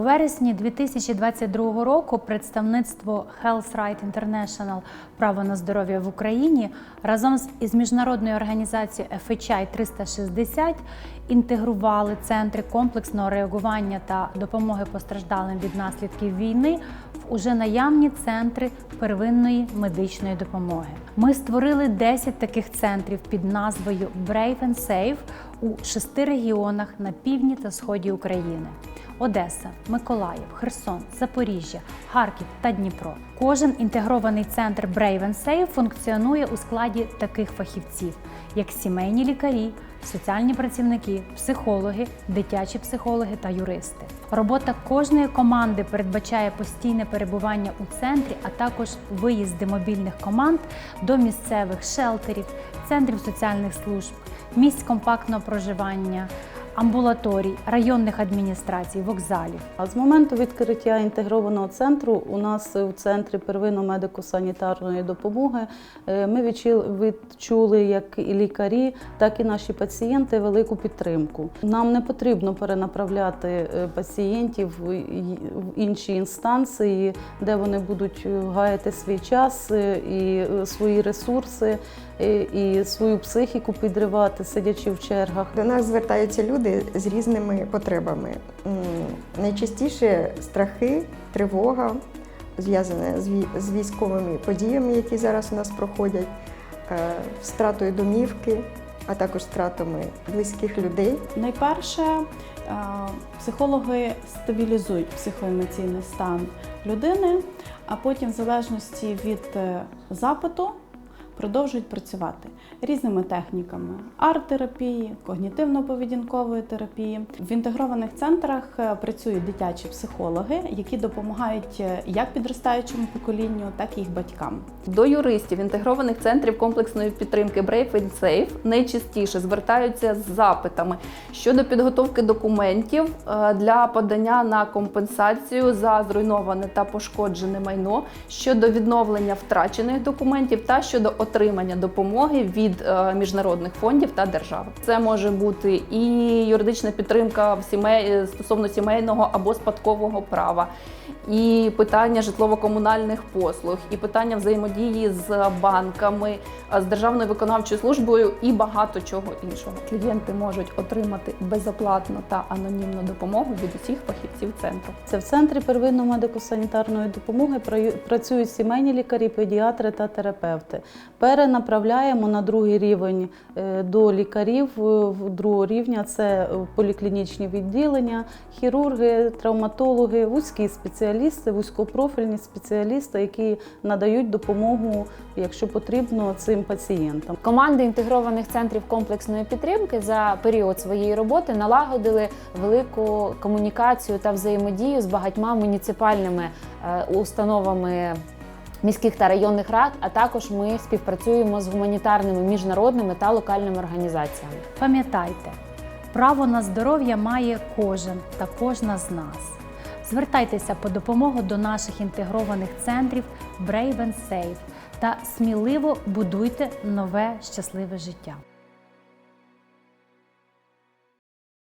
У вересні 2022 року представництво Health Right International Право на здоров'я в Україні разом із міжнародною організацією FHI 360 інтегрували центри комплексного реагування та допомоги постраждалим від наслідків війни в уже наявні центри первинної медичної допомоги. Ми створили 10 таких центрів під назвою Brave and Safe у шести регіонах на півдні та сході України. Одеса, Миколаїв, Херсон, Запоріжжя, Харків та Дніпро. Кожен інтегрований центр Brave and Safe функціонує у складі таких фахівців, як сімейні лікарі, соціальні працівники, психологи, дитячі психологи та юристи. Робота кожної команди передбачає постійне перебування у центрі, а також виїзди мобільних команд до місцевих шелтерів, центрів соціальних служб, місць компактного проживання амбулаторій, районних адміністрацій, вокзалів. А з моменту відкриття інтегрованого центру у нас у центрі первинно медико-санітарної допомоги е, ми відчули, відчули як і лікарі, так і наші пацієнти велику підтримку. Нам не потрібно перенаправляти е, пацієнтів в інші інстанції, де вони будуть е, гаяти свій час і свої ресурси, і свою психіку підривати, сидячи в чергах. До нас звертаються люди з різними потребами. Найчастіше страхи, тривога, зв'язана з військовими подіями, які зараз у нас проходять, е, втратою домівки, а також втратами близьких людей. Найперше, е, психологи стабілізують психоемоційний стан людини, а потім, в залежності від е, запиту, продовжують працювати різними техніками арт-терапії, когнітивно-поведінкової терапії. В інтегрованих центрах е, працюють дитячі психологи, які допомагають е, як підростаючому поколінню, так і їх батькам. До юристів інтегрованих центрів комплексної підтримки Brave and Safe найчастіше звертаються з запитами щодо підготовки документів е, для подання на компенсацію за зруйноване та пошкоджене майно, щодо відновлення втрачених документів та щодо отримання допомоги від е, міжнародних фондів та держави. Це може бути і юридична підтримка в сімей стосовно сімейного або спадкового права, і питання житлово-комунальних послуг, і питання взаємодії з банками, з державною виконавчою службою і багато чого іншого. Клієнти можуть отримати безоплатну та анонімну допомогу від усіх фахівців центру. Це в центрі первинної медико-санітарної допомоги працюють сімейні лікарі, педіатри та терапевти. Перенаправляємо на другий рівень е, до лікарів е, в другого рівня. Це е, поліклінічні відділення, хірурги, травматологи, вузькі спеціалісти, вузькопрофільні спеціалісти, які надають допомогу, якщо потрібно, цим пацієнтам. Команди інтегрованих центрів комплексної підтримки за період своєї роботи налагодили велику комунікацію та взаємодію з багатьма муніципальними е, установами. Міських та районних рад, а також ми співпрацюємо з гуманітарними міжнародними та локальними організаціями. Пам'ятайте, право на здоров'я має кожен та кожна з нас. Звертайтеся по допомогу до наших інтегрованих центрів Brave and Safe та сміливо будуйте нове щасливе життя.